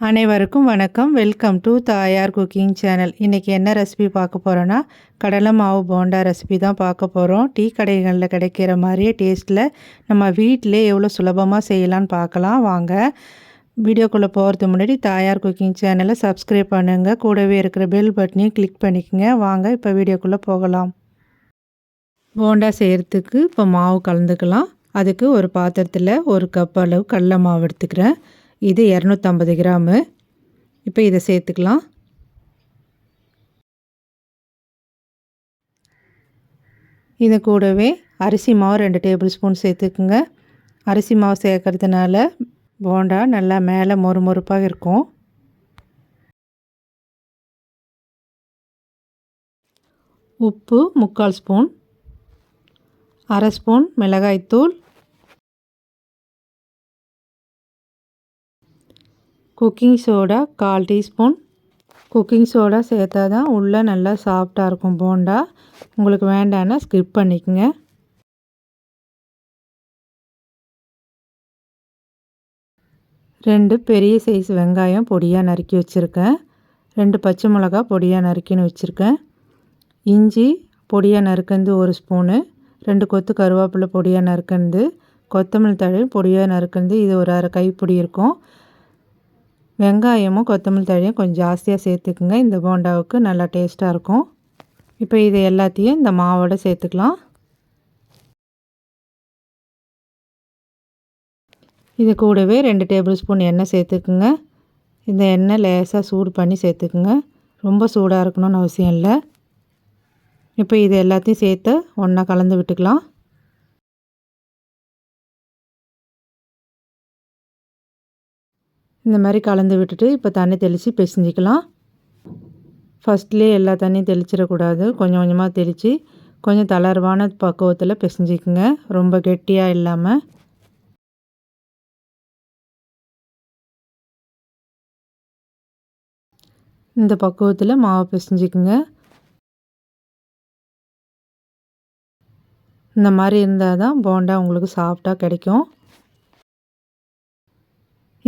அனைவருக்கும் வணக்கம். Welcome to Thayar cooking channel. இன்றைக்கி என்ன ரெசிபி பார்க்க போகிறோன்னா கடலை மாவு போண்டா ரெசிபி தான் பார்க்க போகிறோம் டீ கடைகளில் கிடைக்கிற மாதிரியே டேஸ்ட்டில் நம்ம வீட்டிலே எவ்வளோ சுலபமாக செய்யலான்னு பார்க்கலாம். வாங்க வீடியோக்குள்ளே போகிறதுக்கு முன்னாடி தாயார் குக்கிங் சேனலை சப்ஸ்கிரைப் பண்ணுங்கள் கூடவே இருக்கிற பெல் பட்டனையும் கிளிக் பண்ணிக்கோங்க. வாங்க இப்போ வீடியோக்குள்ளே போகலாம். போண்டா செய்கிறதுக்கு இப்போ மாவு கலந்துக்கலாம். அதுக்கு ஒரு பாத்திரத்தில் ஒரு கப் அளவு கடலை மாவு எடுத்துக்கிறேன். இது இரநூத்தம்பது கிராமு. இப்போ இதை சேர்த்துக்கலாம். இது கூடவே அரிசி மாவு ரெண்டு டேபிள் ஸ்பூன் சேர்த்துக்குங்க. அரிசி மாவு சேர்க்கறதுனால போண்டா நல்லா மேலே மொறு மொறுப்பாக இருக்கும். உப்பு முக்கால் ஸ்பூன். அரை ஸ்பூன் மிளகாய்த்தூள். குக்கிங் சோடா கால் டீஸ்பூன். குக்கிங் சோடா சேர்த்தா தான் உள்ளே நல்லா சாஃப்டாக இருக்கும் போண்டா. உங்களுக்கு வேண்டான்னா ஸ்கிப் பண்ணிக்கோங்க. ரெண்டு பெரிய சைஸ் வெங்காயம் பொடியாக நறுக்கி வச்சுருக்கேன். ரெண்டு பச்சை மிளகா பொடியாக நறுக்கின்னு வச்சுருக்கேன். இஞ்சி பொடியாக நறுக்கந்து ஒரு ஸ்பூனு ரெண்டு கொத்து கருவேப்பிலை பொடியாக நறுக்கந்து கொத்தமல்லி தழை பொடியாக நறுக்கந்து இது ஒரு அரை கைப்பிடி இருக்கும். வெங்காயமும் கொத்தமல்லி தழையும் கொஞ்சம் ஜாஸ்தியாக சேர்த்துக்குங்க. இந்த போண்டாவுக்கு நல்லா டேஸ்ட்டாக இருக்கும். இப்போ இது எல்லாத்தையும் இந்த மாவோடு சேர்த்துக்கலாம். இது கூடவே ரெண்டு டேபிள் ஸ்பூன் எண்ணெய் சேர்த்துக்குங்க. இந்த எண்ணெய் லேசாக சூடு பண்ணி சேர்த்துக்குங்க. ரொம்ப சூடாக இருக்கணும்னு அவசியம் இல்லை. இப்போ இது எல்லாத்தையும் சேர்த்து ஒன்றா கலந்து விட்டுக்கலாம். இந்த மாதிரி கலந்து விட்டுட்டு இப்போ தண்ணி தெளித்து பிசைஞ்சிக்கலாம். ஃபஸ்ட்லேயே எல்லா தண்ணியும் தெளிச்சிடக்கூடாது. கொஞ்சம் கொஞ்சமாக தெளித்து கொஞ்சம் தளர்வான பக்குவத்தில் பிசைஞ்சிக்குங்க. ரொம்ப கெட்டியாக இல்லாமல் இந்த பக்குவத்தில் மாவு பிசைஞ்சிக்குங்க. இந்த மாதிரி இருந்தால் தான் போண்டா உங்களுக்கு சாஃப்டாக கிடைக்கும்.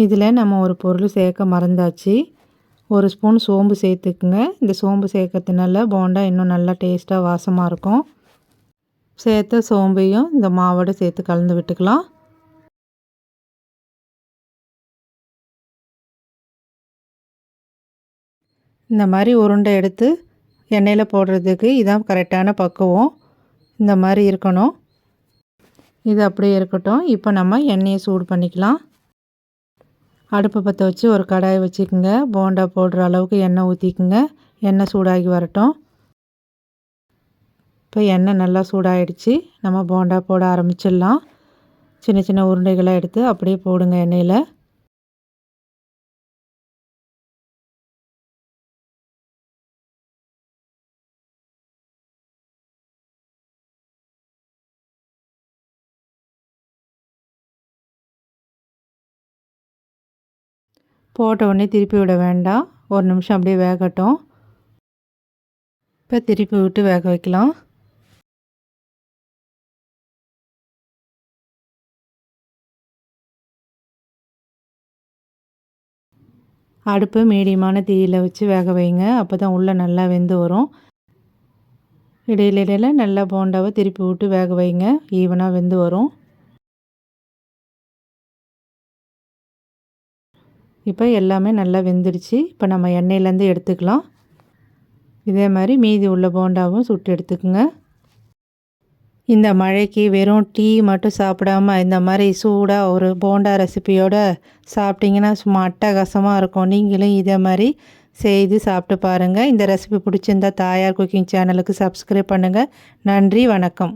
இதில் நம்ம ஒரு பொருள் சேர்க்க மறந்தாச்சு. ஒரு ஸ்பூன் சோம்பு சேர்த்துக்குங்க. இந்த சோம்பு சேர்க்கறதுனால போண்டா இன்னும் நல்லா டேஸ்ட்டாக வாசமாக இருக்கும். சேர்த்த சோம்பையும் இந்த மாவோடு சேர்த்து கலந்து விட்டுக்கலாம். இந்த மாதிரி உருண்டை எடுத்து எண்ணெயில் போடுறதுக்கு இதான் கரெக்டான பக்குவம். இந்த மாதிரி இருக்கணும். இது அப்படியே இருக்கட்டும். இப்போ நம்ம எண்ணெயை சூடு பண்ணிக்கலாம். அடுப்பை பற்ற வச்சு ஒரு கடாயை வச்சுக்கோங்க. போண்டா போடுற அளவுக்கு எண்ணெய் ஊற்றிக்குங்க எண்ணெய் சூடாகி வரட்டும். இப்போ எண்ணெய் நல்லா சூடாகிடுச்சு நம்ம போண்டா போட ஆரம்பிச்சிடலாம். சின்ன சின்ன உருண்டைகளாக எடுத்து அப்படியே போடுங்க எண்ணெயில். போட்ட உடனே திருப்பி விட வேண்டாம். ஒரு நிமிஷம் அப்படியே வேகட்டும். இப்போ திருப்பி விட்டு வேக வைக்கலாம். அடுப்பு மீடியமான தீயில் வச்சு வேக வைங்க. அப்போ தான் உள்ளே நல்லா வெந்து வரும். இடையில இடையில நல்லா போண்டாவை திருப்பி விட்டு வேக வைங்க. ஈவனாக வெந்து வரும். இப்போ எல்லாமே நல்லா வெந்துடுச்சு. இப்போ நம்ம எண்ணெயிலேருந்து எடுத்துக்கலாம். இதே மாதிரி மீதி உள்ள போண்டாவும் சுட்டு எடுத்துக்கோங்க. இந்த மழைக்கு வெறும் டீ மட்டும் சாப்பிடாம இந்த மாதிரி சூடாக ஒரு போண்டா ரெசிபியோடு சாப்பிட்டிங்கன்னா சும்மா அட்டகாசமாக இருக்கும். நீங்களும் இதே மாதிரி செய்து சாப்பிட்டு பாருங்கள் இந்த ரெசிபி பிடிச்சிருந்தா தாயார் குக்கிங் சேனலுக்கு சப்ஸ்கிரைப் பண்ணுங்கள் நன்றி வணக்கம்.